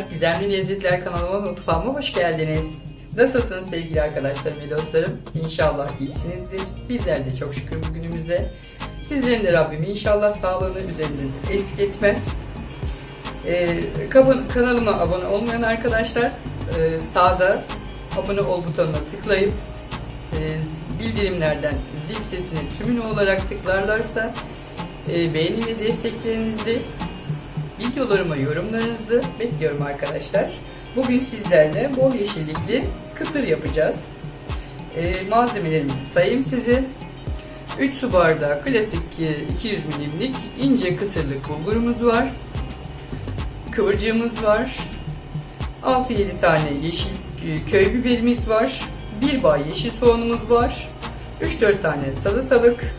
arkadaşlar. Gizemli Lezzetler kanalıma mutfağıma hoş geldiniz. Nasılsınız sevgili arkadaşlarım ve dostlarım? İnşallah iyisinizdir. Bizler de çok şükür bugünümüze. Sizlerin de Rabbim inşallah sağlığını üzerinden eksik etmez. Ee, kanalıma abone olmayan arkadaşlar e, sağda abone ol butonuna tıklayıp e, bildirimlerden zil sesini tümünü olarak tıklarlarsa e, beğeni ve desteklerinizi videolarıma yorumlarınızı bekliyorum arkadaşlar. Bugün sizlerle bol yeşillikli kısır yapacağız. E, malzemelerimizi sayayım size. 3 su bardağı klasik e, 200 milimlik ince kısırlık bulgurumuz var. Kıvırcığımız var. 6-7 tane yeşil e, köy biberimiz var. 1 bağ yeşil soğanımız var. 3-4 tane salatalık.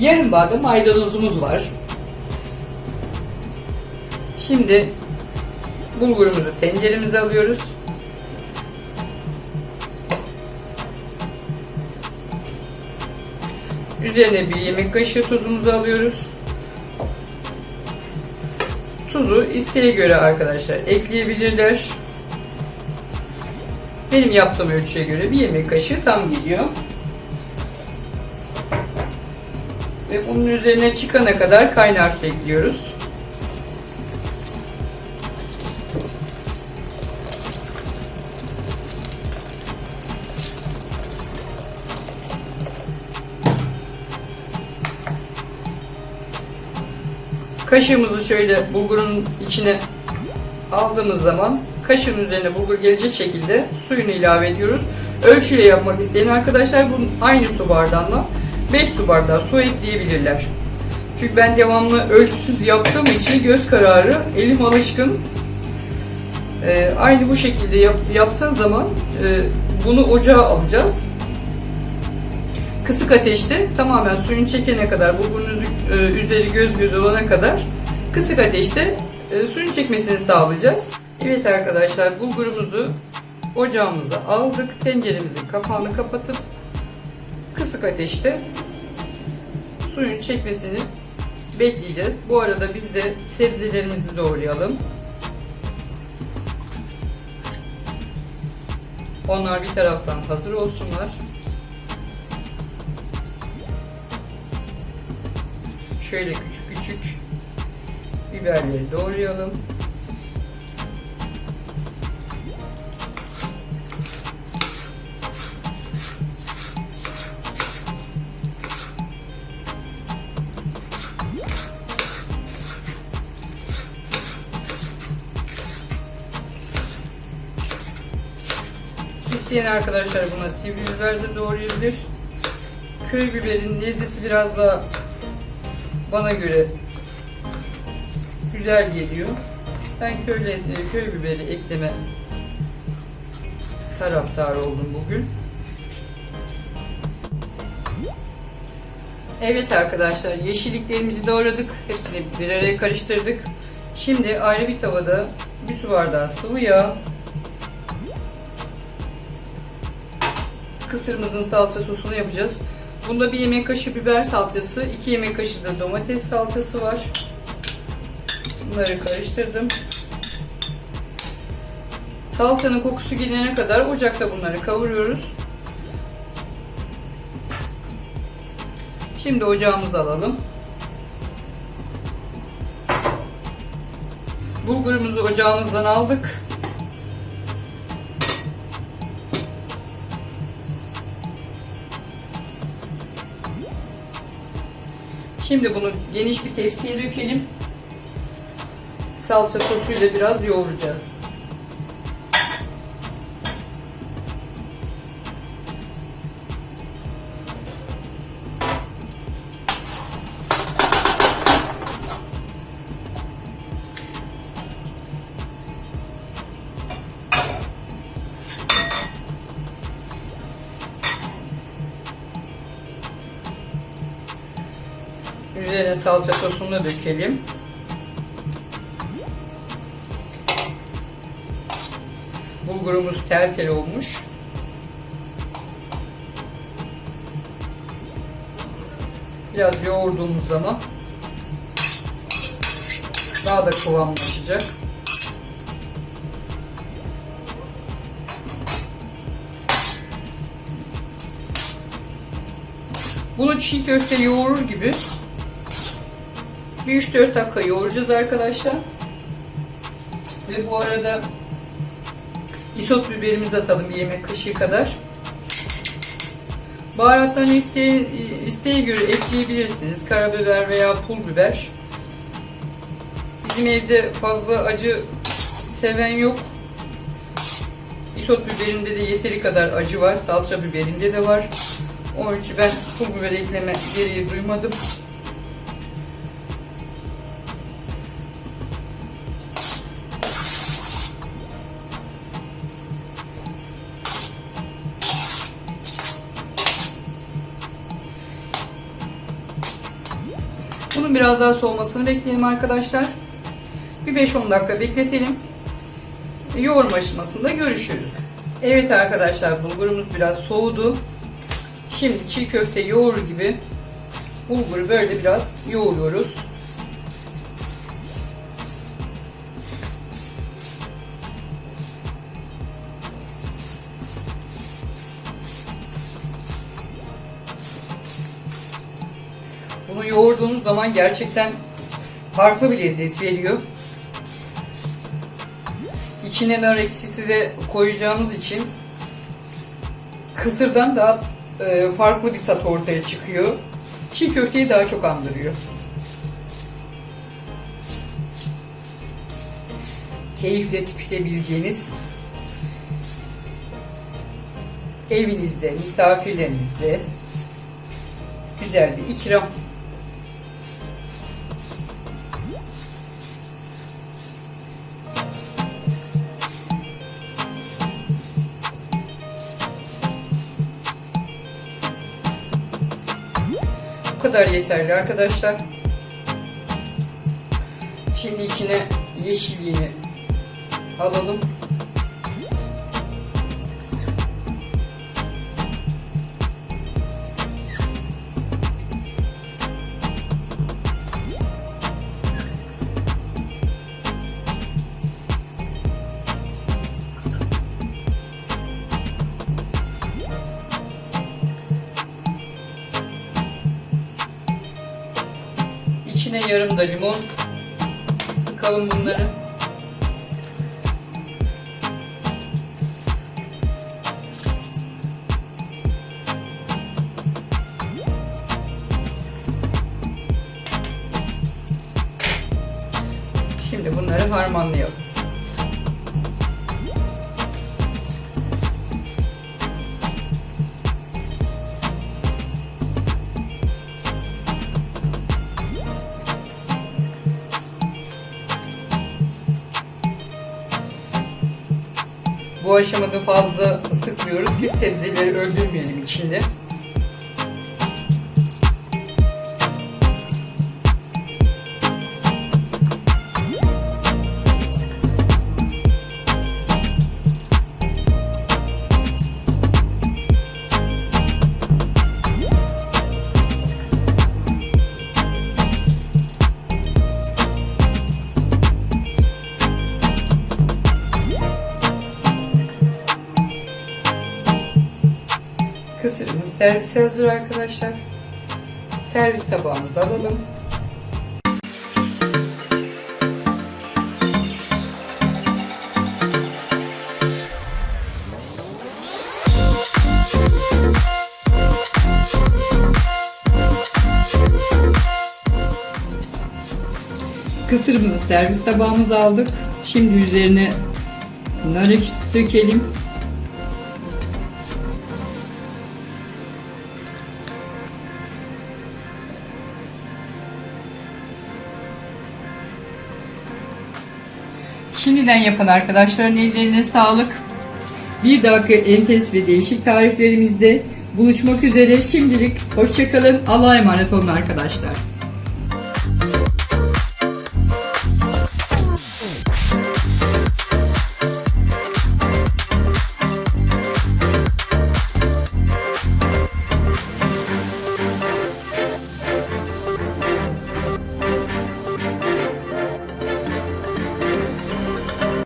Yarım bağda maydanozumuz var. Şimdi bulgurumuzu tenceremize alıyoruz. Üzerine bir yemek kaşığı tuzumuzu alıyoruz. Tuzu isteğe göre arkadaşlar ekleyebilirler. Benim yaptığım ölçüye göre bir yemek kaşığı tam geliyor. Ve bunun üzerine çıkana kadar kaynar su ekliyoruz. Kaşığımızı şöyle bulgurun içine aldığımız zaman kaşığın üzerine bulgur gelecek şekilde suyunu ilave ediyoruz. Ölçüyle yapmak isteyen arkadaşlar bunun aynı su bardağına 5 su bardağı su ekleyebilirler. Çünkü ben devamlı ölçüsüz yaptığım için göz kararı elim alışkın. Ee, aynı bu şekilde yap, yaptığın zaman e, bunu ocağa alacağız. Kısık ateşte tamamen suyun çekene kadar bulgurun e, üzeri göz göz olana kadar kısık ateşte e, suyun çekmesini sağlayacağız. Evet arkadaşlar bulgurumuzu ocağımıza aldık. Tenceremizin kapağını kapatıp kısık ateşte suyun çekmesini bekleyeceğiz. Bu arada biz de sebzelerimizi doğrayalım. Onlar bir taraftan hazır olsunlar. Şöyle küçük küçük biberleri doğrayalım. İsteyen arkadaşlar buna sivri biber de doğrayabilir. Köy biberin lezzeti biraz daha bana göre güzel geliyor. Ben köyle, köy biberi ekleme taraftarı oldum bugün. Evet arkadaşlar yeşilliklerimizi doğradık. Hepsini bir araya karıştırdık. Şimdi ayrı bir tavada bir su bardağı sıvı yağ, kısırımızın salça sosunu yapacağız. Bunda bir yemek kaşığı biber salçası, iki yemek kaşığı da domates salçası var. Bunları karıştırdım. Salçanın kokusu gidene kadar ocakta bunları kavuruyoruz. Şimdi ocağımızı alalım. Bulgurumuzu ocağımızdan aldık. Şimdi bunu geniş bir tepsiye dökelim. Salça sosuyla biraz yoğuracağız. Üzerine salça sosunu dökelim. Bulgurumuz tel tel olmuş. Biraz yoğurduğumuz zaman daha da kıvamlaşacak. Bunu çiğ köfte yoğurur gibi bir 3-4 dakika yoğuracağız arkadaşlar. Ve bu arada isot biberimizi atalım bir yemek kaşığı kadar. Baharatlarını isteğe, isteğe göre ekleyebilirsiniz. Karabiber veya pul biber. Bizim evde fazla acı seven yok. Isot biberinde de yeteri kadar acı var. Salça biberinde de var. Onun için ben pul biber ekleme gereği duymadım. Bunun biraz daha soğumasını bekleyelim arkadaşlar. Bir 5-10 dakika bekletelim. Yoğurma aşamasında görüşürüz. Evet arkadaşlar bulgurumuz biraz soğudu. Şimdi çiğ köfte yoğurur gibi bulguru böyle biraz yoğuruyoruz. Yoğurduğunuz zaman gerçekten farklı bir lezzet veriyor. İçine nar ekşisi de koyacağımız için kısırdan daha e, farklı bir tat ortaya çıkıyor. Çiğ köfteyi daha çok andırıyor. Keyifle tüketebileceğiniz evinizde, misafirlerinizde güzel bir ikram. Bu kadar yeterli arkadaşlar. Şimdi içine yeşilliğini alalım. İçine yarım da limon sıkalım bunları. Şimdi bunları harmanlayalım. Bu aşamada fazla sıkmıyoruz ki sebzeleri öldürmeyelim içinde. Kısırımız servise hazır arkadaşlar. Servis tabağımızı alalım. Kısırımızı servis tabağımıza aldık. Şimdi üzerine nar ekşisi dökelim. Şimdiden yapan arkadaşların ellerine sağlık. Bir dahaki enfes ve değişik tariflerimizde buluşmak üzere. Şimdilik hoşçakalın. Allah'a emanet olun arkadaşlar.